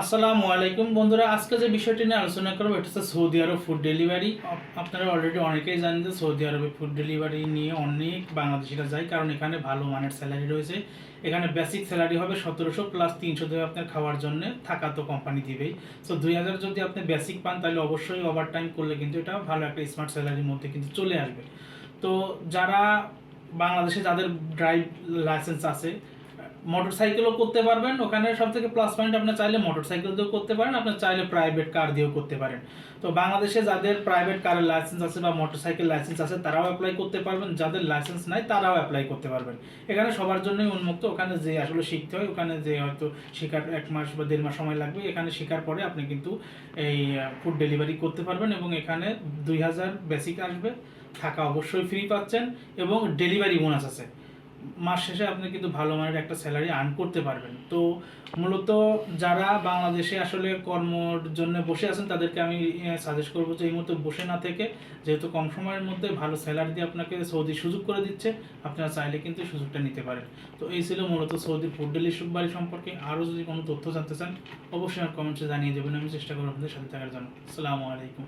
আসসালামু আলাইকুম বন্ধুরা, আজকে যে বিষয়টি নিয়ে আলোচনা করব, এটা হচ্ছে সৌদি আরব ফুড ডেলিভারি আপনারা অলরেডি অনেকেই জানেন যে সৌদি আরবে ফুড ডেলিভারি নিয়ে অনেক বাংলাদেশিরা যায়, কারণ এখানে ভালো মানের স্যালারি রয়েছে। এখানে বেসিক স্যালারি হবে সতেরোশো প্লাস তিনশো দেবে আপনার খাওয়ার জন্য, থাকা তো কোম্পানি দিবেই। সো দুই হাজার যদি আপনি বেসিক পান, তাহলে অবশ্যই ওভার টাইম করলে কিন্তু এটা ভালো একটা স্মার্ট স্যালারির মধ্যে কিন্তু চলে আসবে। তো যারা বাংলাদেশে যাদের ড্রাইভ লাইসেন্স আছে মোটর সাইকেলও করতে পারবেন। ওখানে সব থেকে প্লাস পয়েন্ট আপনি চাইলে মোটর সাইকেল দিয়েও করতে পারেন, আপনি চাইলে প্রাইভেট কার দিয়েও করতে পারেন। তো বাংলাদেশে যাদের প্রাইভেট কারের লাইসেন্স আছে বা মোটর সাইকেল লাইসেন্স আছে, তারাও অ্যাপ্লাই করতে পারবেন। যাদের লাইসেন্স নাই, তারাও অ্যাপ্লাই করতে পারবেন। এখানে সবার জন্যই উন্মুক্ত। ওখানে যে আসলে শিখতে হয়, ওখানে যে হয়তো শেখার এক মাস বা দেড় মাস সময় লাগবে, এখানে শেখার পরে আপনি কিন্তু এই ফুড ডেলিভারি করতে পারবেন এবং এখানে দুই হাজার বেসিক আসবে। থাকা অবশ্যই ফ্রি পাচ্ছেন এবং ডেলিভারি বোনাস আছে। মাস শেষে আপনি কিন্তু ভালো মানের একটা স্যালারি আর্ন করতে পারবেন। তো মূলত যারা বাংলাদেশে আসলে কর্মর জন্য বসে আছেন, তাদেরকে আমি সাজেস্ট করব যে এই মুহূর্তে বসে না থেকে, যেহেতু কম সময়ের মধ্যে ভালো স্যালারি দিয়ে আপনাকে সৌদি সুযোগ করে দিচ্ছে, আপনারা চাইলে কিন্তু সুযোগটা নিতে পারেন। তো এই ছিল মূলত সৌদি ফুড ডেলিভারি সম্পর্কে। আরও যদি কোনো তথ্য জানতে চান, অবশ্যই আমার কমেন্টসে জানিয়ে দেবেন, আমি চেষ্টা করব আপনাদের সাথে থাকার জন্য। আসসালামু আলাইকুম।